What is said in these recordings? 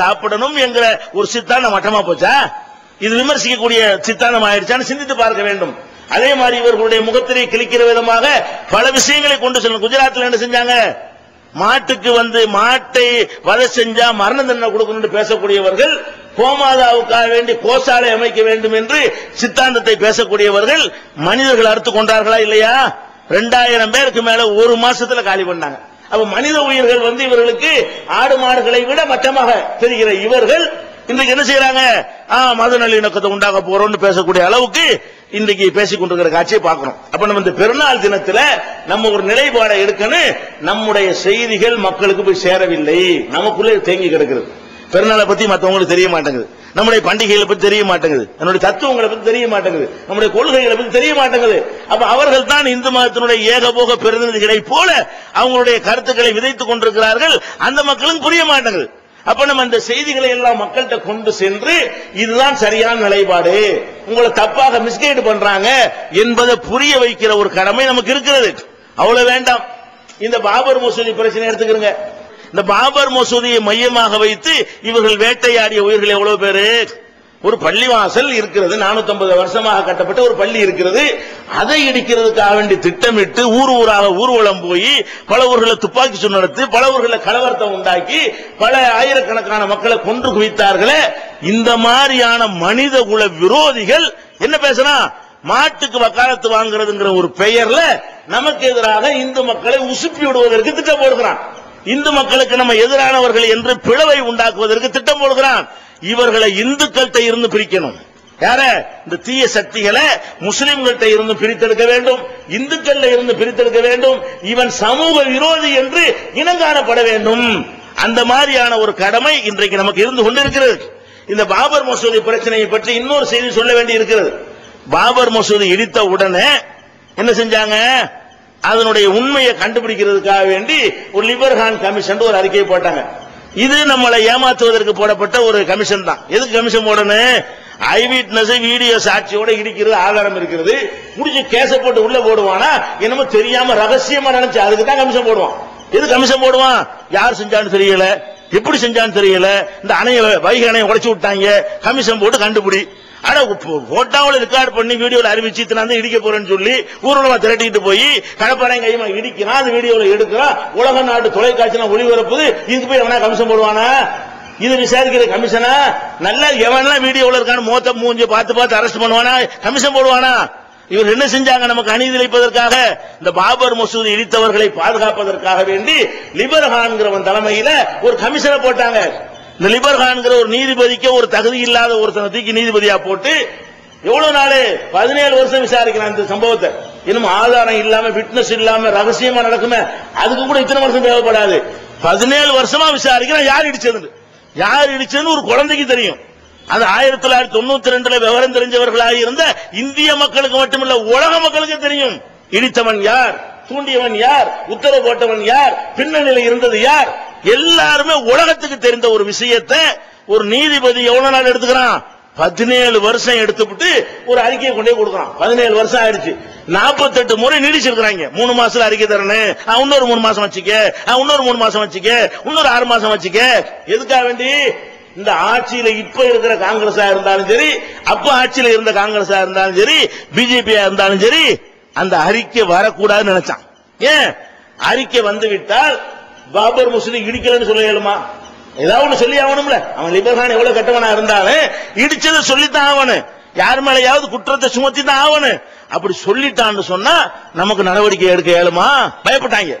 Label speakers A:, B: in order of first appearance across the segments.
A: சாப்பிடணும் என்கிற ஒரு சித்தாந்தம் மட்டமா போச்சா? இது விமர்சிக்கக்கூடிய சித்தாந்தம் ஆயிடுச்சான்னு சிந்தித்து பார்க்க வேண்டும். அதே மாதிரி இவர்களுடைய முகத்திலே கிழிக்கிற விதமாக பல விஷயங்களை கொண்டு செல்லும். குஜராத்தில் என்ன செஞ்சாங்க? மாட்டுக்கு வந்து மாட்டை வதை செஞ்சா மரண தண்டனை கொடுக்கணும்னு பேசக்கூடியவர்கள் கோமாதாவுக்காக வேண்டி கோசாலை அமைக்க வேண்டும் என்று சித்தாந்தத்தை பேசக்கூடியவர்கள் மனிதர்கள் அறுத்து கொண்டார்களா இல்லையா? ரெண்டாயிரம் பேருக்கு மேல ஒரு மாசத்துல காலி பண்ணாங்க. அப்ப மனித உயிர்கள் வந்து இவர்களுக்கு ஆடு மாடுகளை விட மட்டமாக தெரிகிற இவர்கள் இன்றைக்கு என்ன செய்யறாங்க? ஆ, மத நல்லிணக்கத்தை உண்டாக போறோம்னு பேசக்கூடிய அளவுக்கு இன்றைக்கு பேசிக் கொண்டிருக்கிற காட்சியை பார்க்கணும். அப்ப நம்ம இந்த பெருநாள் தினத்துல நம்ம ஒரு நிலைப்பாடை எடுக்கணும் நம்முடைய செய்திகள் மக்களுக்கு போய் சேரவில்லை. நமக்குள்ளே தேங்கி கிடக்கிறது. பெருநாளை பத்தி மற்றவங்களுக்கு தெரிய மாட்டேங்குது. நம்முடைய பண்டிகைகளை பத்தி தெரிய மாட்டேங்குது. நம்முடைய தத்துவங்களை பத்தி தெரிய மாட்டேங்குது. நம்முடைய கொள்கைகளை பத்தி தெரிய மாட்டேங்குது. அப்ப அவர்கள் தான் இந்து மதத்தினுடைய ஏகபோக பிரதிநிதிகளை போல அவங்களுடைய கருத்துக்களை விதைத்துக் கொண்டிருக்கிறார்கள். அந்த மக்களும் புரிய மாட்டார்கள். அப்ப நம்ம அந்த செய்திகளை எல்லாம் மக்கள்கிட்ட கொண்டு சென்று இதுதான் சரியான நிலைப்பாடு. உங்களை தப்பாக மிஸ்கைடு பண்றாங்க என்பதை புரிய வைக்கிற ஒரு கடமை நமக்கு இருக்கிறது. அவ்வளவு வேண்டாம். இந்த பாபர் மசூதி பிரச்சனை எடுத்துக்கிறங்க. இந்த பாபர் மசூதியை மையமாக வைத்து இவர்கள் வேட்டையாடிய உயிர்கள் எவ்வளவு பேரு? ஒரு பள்ளிவாசல் இருக்கிறது 450 வருஷமாக கட்டப்பட்ட ஒரு பள்ளி இருக்கிறது. அதை இடிக்கிறதுக்காக வேண்டி திட்டமிட்டு ஊர் ஊராக ஊர்வலம் போய் பல ஊர்களை துப்பாக்கி சூடு நடத்தி பல ஊர்களை கலவரத்தை உண்டாக்கி பல ஆயிரக்கணக்கான மக்களை கொன்று குவித்தார்களே. இந்த மாதிரியான மனித குல விரோதிகள் என்ன பேசுறான் மாட்டுக்கு வக்காலத்து வாங்குறதுங்கிற ஒரு பெயர்ல நமக்கு எதிராக இந்து மக்களை உசுப்பி விடுவதற்கு திட்டம் போடுகிறான். இந்து மக்களுக்கு நம்ம எதிரானவர்கள் என்று பிளவை உண்டாக்குவதற்கு திட்டம் போடுகிறான். இவர்களை இந்துக்கள்கிட்ட இருந்து பிரிக்கணும். யார? இந்த தீய சக்திகளை முஸ்லிம்கள்கிட்ட இருந்து பிரித்தெடுக்க வேண்டும். இந்துக்கள்ல இருந்து பிரித்தெடுக்க வேண்டும். இவன் சமூக விரோதி என்று இனங்காணப்பட வேண்டும். அந்த மாதிரியான ஒரு கடமை இன்றைக்கு நமக்கு இருந்து கொண்டிருக்கிறது. இந்த பாபர் மசூதி பிரச்சனையை பற்றி இன்னொரு செய்தி சொல்ல வேண்டி இருக்கிறது. பாபர் மசூதி இடித்த உடனே என்ன செஞ்சாங்க? அதனுடைய உண்மையை கண்டுபிடிக்கிறதுக்காக வேண்டி ஒரு லிபர்ஹான் கமிஷன் ஒரு அறிக்கையை போட்டாங்க. இது நம்மளை ஏமாத்துவதற்கு போடப்பட்ட ஒரு கமிஷன் தான். எதுக்கு கமிஷன் போடணும்? ஐ விட்னஸ் வீடியோ சாட்சியோட இடிக்கிறது ஆதாரம் இருக்கிறது. முடிஞ்சு கேச போட்டு உள்ள போடுவானா? என்னமோ தெரியாம ரகசியமா நினைச்சு அதுக்கு தான் கமிஷன் போடுவான். எது கமிஷன் போடுவான்? யார் செஞ்சான்னு தெரியல. எப்படி செஞ்சான்னு தெரியல. இந்த அணையை வைகை அணையை உடைச்சு விட்டாங்க. கமிஷன் போட்டு கண்டுபிடி. ஆனா போட்டாவில் ரெக்கார்ட் பண்ணி வீடியோல அறிவிச்சு இத்தனை இடிக்க போறேன்னு சொல்லி ஊர்வலமா திரட்டிட்டு போய் கடப்பாறையும் கையுமா இடிக்கிறான். அந்த வீடியோல எடுக்கிறான் உலக நாட்டு தொலைக்காட்சி ஒளிபரப்புது. இதுக்கு போய் எவனா கமிஷன் போடுவானா? இது விசாரிக்கிற கமிஷனா நல்லா எவன்லாம் வீடியோவில் இருக்கான்னு மோத்த மூஞ்சி பார்த்து பார்த்து அரெஸ்ட் பண்ணுவானா? கமிஷன் போடுவானா? இவர் என்ன செஞ்சாங்க? நமக்கு அநீதி இழைப்பதற்காக இந்த பாபர் மசூதி இடித்தவர்களை பாதுகாப்பதற்காக வேண்டி லிபர்ஹான்கிறவன் தலைமையில ஒரு கமிஷனை போட்டாங்க. இந்த லிபர்ஹான்கிற ஒரு நீதிபதிக்கு ஒரு தகுதி இல்லாத ஒருத்தனை தூக்கி நீதிபதியா போட்டு எவ்வளவு நாள்? பதினேழு வருஷம் விசாரிக்கிறான் இந்த சம்பவத்தை. இன்னும் ஆதாரம் இல்லாம விட்னஸ் இல்லாம ரகசியமா நடக்குமே? அதுக்கு கூட இத்தனை வருஷம் தேவைப்படாது. பதினேழு வருஷமா விசாரிக்கிறான் யார் இடிச்சது யார் இடிச்சதுன்னு ஒரு குழந்தைக்கு தெரியும். அது ஆயிரத்தி தொள்ளாயிரத்தி தொண்ணூத்தி ரெண்டுல விவரம் தெரிஞ்சவர்களாக இருந்த இந்திய மக்களுக்கு மட்டுமல்ல உலக மக்களுக்கு தெரியும். இடித்தவன் யார்? தூண்டியவன் யார்? உத்தரவு போட்டவன் யார்? பின்னணியில் இருந்தது யார்? எல்லாருமே உலகத்துக்கு தெரிந்த ஒரு விஷயத்தை ஒரு நீதிபதி எவ்வளவு நாள் எடுத்துக்கிறான்? பதினேழு வருஷம் எடுத்துவிட்டு ஒரு அறிக்கையை கொண்டே கொடுக்குறான். பதினேழு வருஷம் ஆயிடுச்சு. நாற்பத்தெட்டு முறை நீடிச்சிருக்கிறாங்க. மூணு மாசத்துல அறிக்கை தரணும் இன்னொரு மூணு மாசம் வச்சுக்க. இன்னொரு மூணு மாசம் வச்சுக்க. இன்னொரு ஆறு மாசம் வச்சுக்க. எதுக்காக வேண்டி? இந்த ஆட்சியில இப்ப இருக்கிற காங்கிரஸா இருந்தாலும் சரி அப்ப ஆட்சியில இருந்த காங்கிரஸா இருந்தாலும் சரி பிஜேபியா இருந்தாலும் சரி அந்த அறிக்கை வரக்கூடாதுன்னு நினைச்சான். ஏன்? அறிக்கை வந்து விட்டால் பாபர் மசூதி இடிக்கலன்னு சொல்ல இயலுமா? ஏதாவது ஒண்ணு சொல்லி ஆகணும்ல? அவன் லிபர்கான் எவ்வளவு கட்டவனா இருந்தாலும் இடிச்சதை சொல்லித்தான் ஆகணும். யார் மேலயாவது குற்றத்தை சுமத்தி தான் ஆகணும். அப்படி சொல்லிட்டான்னு சொன்னா நமக்கு நடவடிக்கை எடுக்க ஏழுமா பயப்பட்டாங்க.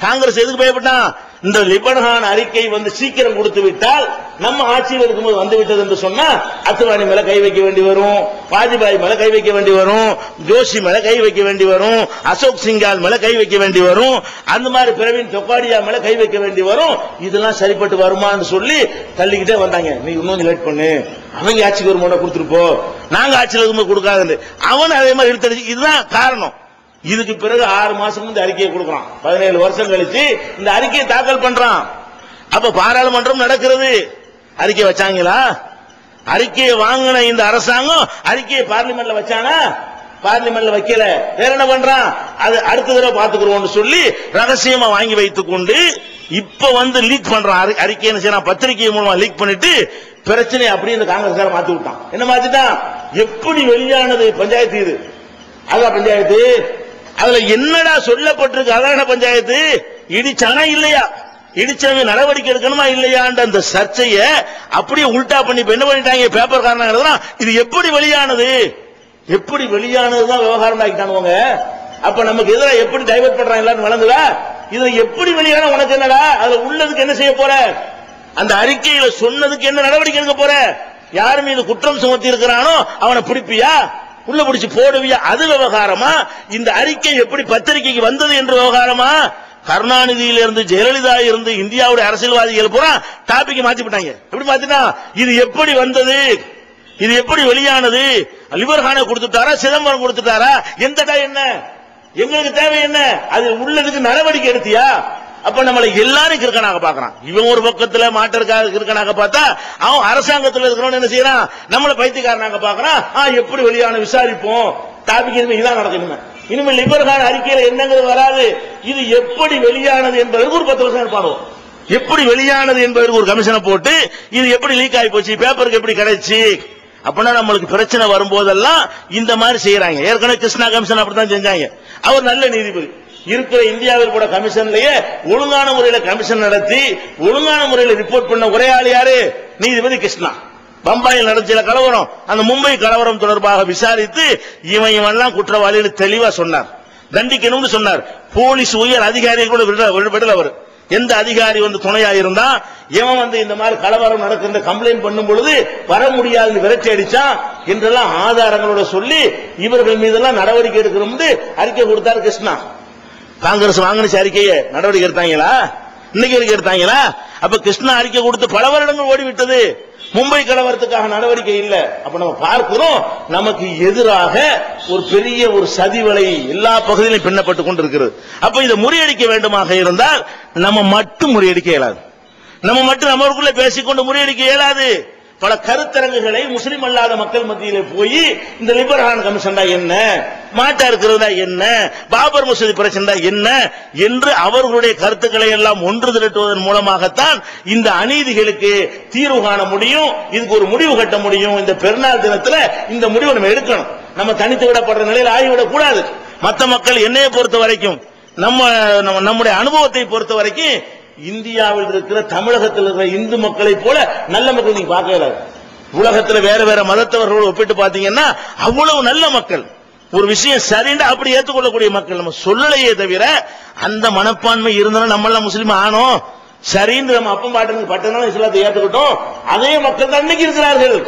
A: காங்கிரஸ் எதுக்கு பயப்பட்டான்? இந்த லிபர்கான் அறிக்கை வந்து சீக்கிரம் கொடுத்து விட்டால் நம்ம ஆட்சியில் இருக்கும்போது வந்து விட்டது என்று சொன்னா அத்துவானி மேல கை வைக்க வேண்டி வரும் வாஜ்பாய் மேல கை வைக்க வேண்டி வரும் ஜோஷி மேல கை வைக்க வேண்டி வரும் அசோக் சிங்கால் மேல கை வைக்க வேண்டி வரும் அந்த மாதிரி பிரவீன் தொக்காடியா மேல கை வைக்க வேண்டி வரும். இதெல்லாம் சரிப்பட்டு வருமான்னு சொல்லி தள்ளிக்கிட்டே வந்தாங்க. நீ இன்னும் லேட் பண்ணு. அவங்க ஆட்சிக்கு ஒரு முறை கொடுத்துருப்போம் நாங்க ஆட்சியில் இருக்கும்போது கொடுக்காதுன்னு. அவன் அதே மாதிரி இழுத்தடிச்சு. இதுதான் காரணம். இதுக்கு பிறகு ஆறு மாசம் இந்த அறிக்கையை கொடுக்கறான். பதினேழு வருஷம் கழிச்சு இந்த அறிக்கையை தாக்கல் பண்றான். அப்ப பாராளுமன்றம் நடக்கிறது. அறிக்கை வச்சாங்களா? அறிக்கையை வாங்கின இந்த அரசாங்கம் அறிக்கையை பார்லிமெண்ட்ல வச்சானா? பார்லிமெண்ட்ல வைக்கல. வேற என்ன பண்றான்? அது அடுத்த தடவை பாத்துக்கிறோம்னு சொல்லி ரகசியமா வாங்கி வைத்துக் கொண்டு இப்ப வந்து லீக் பண்றான். அறி- அறிக்கை செய்யறான்? பத்திரிகை மூலமா லீக் பண்ணிட்டு பிரச்சனை அப்படியே இந்த காங்கிரஸ்கார மாத்தி விட்டான். என்ன மாத்திட்டான்? எப்படி வெளியானது? பஞ்சாயத்து இது. அதான் பஞ்சாயத்து. அதுல என்னடா சொல்லப்பட்டிருக்கு? அதான பஞ்சாயத்து? இடிச்சானா இல்லையா? இடிச்சவங்க நடவடிக்கை எடுக்கணுமா இல்லையான்ற அந்த சர்ச்சைய அப்படியே உல்டா பண்ணி இப்ப என்ன பண்ணிட்டாங்க? பேப்பர் காரணம் இது எப்படி வெளியானது? எப்படி வெளியானதுதான் விவகாரம் ஆக்கிட்டானுவங்க அப்ப நமக்கு எதிராக எப்படி டைவர்ட் பண்றாங்க எல்லாரும் வளர்ந்துடா இது எப்படி வெளியான? உனக்கு என்னடா? அதுல உள்ளதுக்கு என்ன செய்ய போற? அந்த அறிக்கையில சொன்னதுக்கு என்ன நடவடிக்கை எடுக்க போற? யார் மீது குற்றம் சுமத்தி இருக்கிறானோ அவனை பிடிப்பியா? உள்ள பிடிச்சு போடுவியா? அது விவகாரமா? இந்த அறிக்கை எப்படி பத்திரிகைக்கு வந்தது என்று விவகாரமா? கருணாநிதியில இருந்து ஜெயலலிதா இருந்து இந்தியாவுடைய அரசியல்வாதிகள் பூரா டாபிக் மாத்தி விட்டாங்க எப்படி மாத்தினா இது எப்படி வந்தது? இது எப்படி வெளியானது? லிவர்கான கொடுத்துட்டாரா? சிதம்பரம் கொடுத்துட்டாரா? எந்தடா என்ன? எங்களுக்கு தேவை என்ன? அது உள்ளதுக்கு நடவடிக்கை எடுத்தியா? அப்ப நம்மளை எல்லாரும் கிறுக்கனாக பாக்குறான் இவன் ஒரு பக்கத்துல மாட்டிருக்காக கிறுக்கனாக பார்த்தா அவன் அரசாங்கத்துல இருக்கிறவன் என்ன செய்யறான்? நம்மள பைத்தியக்காரனாக பாக்குறான் ஆ எப்படி வெளியான விசாரிப்போம்? டாபிக் இனிமே இதான் நடக்கணுமே இனிமேல் லிபர்கான அறிக்கையில என்னங்கிறது வராது. இது எப்படி வெளியானது என்பதற்கு ஒரு பத்து வருஷம் இருப்பானோ எப்படி வெளியானது என்பதற்கு ஒரு கமிஷனை போட்டு இது எப்படி லீக் ஆகி போச்சு பேப்பருக்கு எப்படி கிடைச்சு? அப்படின்னா நம்மளுக்கு பிரச்சனை வரும்போதெல்லாம் இந்த மாதிரி செய்யறாங்க. ஏற்கனவே கிருஷ்ணா கமிஷன் அப்படித்தான் செஞ்சாங்க. அவர் நல்ல நீதிபதி. இருக்கிற இந்தியாவில் கூட கமிஷன்லயே ஒழுங்கான முறையில கமிஷன் நடத்தி ஒழுங்கான முறையில ரிப்போர்ட் பண்ண ஒரே ஆள் யாரு? நீதிபதி கிருஷ்ணா. பம்பாயில் நடத்திய கலவரம் அந்த மும்பை கலவரம் தொடர்பாக விசாரித்து இவன் இவன்லாம் குற்றவாளின்னு தெளிவா சொன்னார். தண்டிக்கணும்னு சொன்னார். போலீஸ் உயர் அதிகாரிகள் கூட விடல விடல அவர். எந்த அதிகாரி வந்து துணையா இருந்தா இவன் வந்து இந்த மாதிரி கலவரம் நடக்கிற கம்ப்ளைண்ட் பண்ணும் பொழுது வர முடியாதுன்னு விரட்டி அடிச்சான் என்றெல்லாம் ஆதாரங்களோட சொல்லி இவர்கள் மீதெல்லாம் நடவடிக்கை எடுக்கணும்னு அறிக்கை கொடுத்தார் கிருஷ்ணா. காங்கிரஸ் வாங்கின அறிக்கையை நடவடிக்கை எடுத்தாங்களா? இன்னைக்கு வரைக்கும் எடுத்தாங்களா? அப்ப கிருஷ்ணா அறிக்கை கொடுத்து பல வருடங்கள் ஓடிவிட்டது. மும்பை கலவரத்துக்காக நடவடிக்கை இல்ல. அப்ப நம்ம பார்க்கிறோம் நமக்கு எதிராக ஒரு பெரிய ஒரு சதிவலை எல்லா பகுதியிலும் பின்னப்பட்டு கொண்டிருக்கிறது. அப்ப இதை முறியடிக்க வேண்டுமாக இருந்தால் நம்ம மட்டும் முறியடிக்க இயலாது. நம்ம மட்டும் நம்மளுக்குள்ள பேசிக்கொண்டு முறியடிக்க இயலாது. பல கருத்தரங்குகளை முஸ்லிம் அல்லாத மக்கள் மத்தியில் போய் இந்த லிபர்ஹான் கமிஷன் என்ன? மாட்டா இருக்கிறதா என்ன? பாபர் மசூதி பிரச்சனை என்ன? என்று அவர்களுடைய கருத்துக்களை எல்லாம் ஒன்று திரட்டுவதன் மூலமாகத்தான் இந்த அநீதிகளுக்கு தீர்வு காண முடியும் இதுக்கு ஒரு முடிவு கட்ட முடியும். இந்த பெருநாள் தினத்துல இந்த முடிவு நம்ம எடுக்கணும். நம்ம தனித்து விடப்படுற நிலையில் ஆகிவிடக் கூடாது மற்ற மக்கள் என்னைய பொறுத்த வரைக்கும் நம்ம நம்ம- நம்முடைய அனுபவத்தை பொறுத்த வரைக்கும் இந்தியாவில் இருக்கிற தமிழகத்தில் இருக்கிற இந்து மக்களை போல நல்ல மக்கள் நீங்க பார்க்கல உலகத்துல வேற வேற மதத்தவர்களோடு ஒப்பிட்டு பாத்தீங்கன்னா அவ்வளவு நல்ல மக்கள். ஒரு விஷயம் சரின்னு அப்படி ஏற்றுக்கொள்ளக்கூடிய மக்கள். நம்ம சொல்லலையே தவிர அந்த மனப்பான்மை இருந்தாலும் நம்ம எல்லாம் முஸ்லீம் ஆனோம். சரின்னு நம்ம அப்பம் பாட்டு பட்டனால இஸ்லாத்தை ஏத்துக்கிட்டோம். அதே மக்கள் தான் இன்னைக்கு இருக்கிறார்கள்.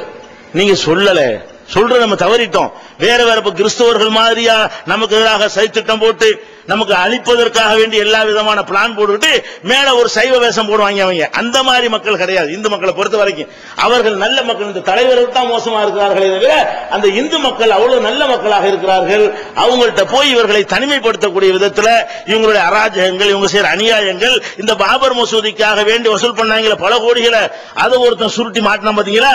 A: நீங்க சொல்லல. சொல்ற நம்ம தவறிட்டோம். வேற வேற இப்ப கிறிஸ்தவர்கள் மாதிரியா நமக்கு எதிராக சைத்திட்டம் போட்டு நமக்கு அழிப்பதற்காக வேண்டி எல்லா விதமான பிளான் போட்டுக்கிட்டு மேல ஒரு சைவ வேஷம் போடுவாங்க அவங்க. அந்த மாதிரி மக்கள் கிடையாது இந்து மக்களை பொறுத்த வரைக்கும். அவர்கள் நல்ல மக்கள் இந்த தலைவர்கள் தான் மோசமா இருக்கிறார்களே தவிர அந்த இந்து மக்கள் அவ்வளவு நல்ல மக்களாக இருக்கிறார்கள். அவங்கள்ட்ட போய் இவர்களை தனிமைப்படுத்தக்கூடிய விதத்துல இவங்களுடைய அராஜகங்கள் இவங்க செய்யற அநியாயங்கள் இந்த பாபர் மசூதிக்காக வேண்டி வசூல் பண்ணாங்களே பல கோடிகளை அதை ஒருத்தன் சுருட்டி மாட்டினா பாத்தீங்களா?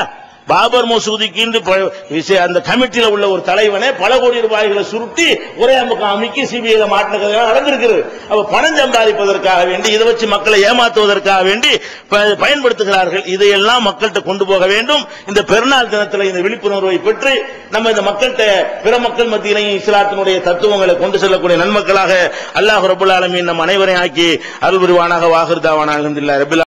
A: பாபர் மசூதிக்கு அந்த கமிட்டியில உள்ள ஒரு தலைவனே பல கோடி ரூபாய்களை சுருட்டி ஒரே அமுக்கம் அமைக்கி சிபிஐ மாட்டினது நடந்திருக்கிறது. அப்ப பணம் சம்பாதிப்பதற்காக வேண்டி இதை வச்சு மக்களை ஏமாத்துவதற்காக வேண்டி ப- பயன்படுத்துகிறார்கள். இதையெல்லாம் மக்கள்கிட்ட கொண்டு போக வேண்டும். இந்த பெருநாள் தினத்தில் இந்த விழிப்புணர்வை பெற்று நம்ம இந்த மக்கள்கிட்ட பிற மக்கள் மத்தியிலையும் இஸ்லாத்தினுடைய தத்துவங்களை கொண்டு செல்லக்கூடிய நன்மக்களாக அல்லாஹ் ரபுல் ஆலமீன் நம் அனைவரையும் ஆக்கி அருள் புரிவானாக வாகிருதாவானாக ரபில்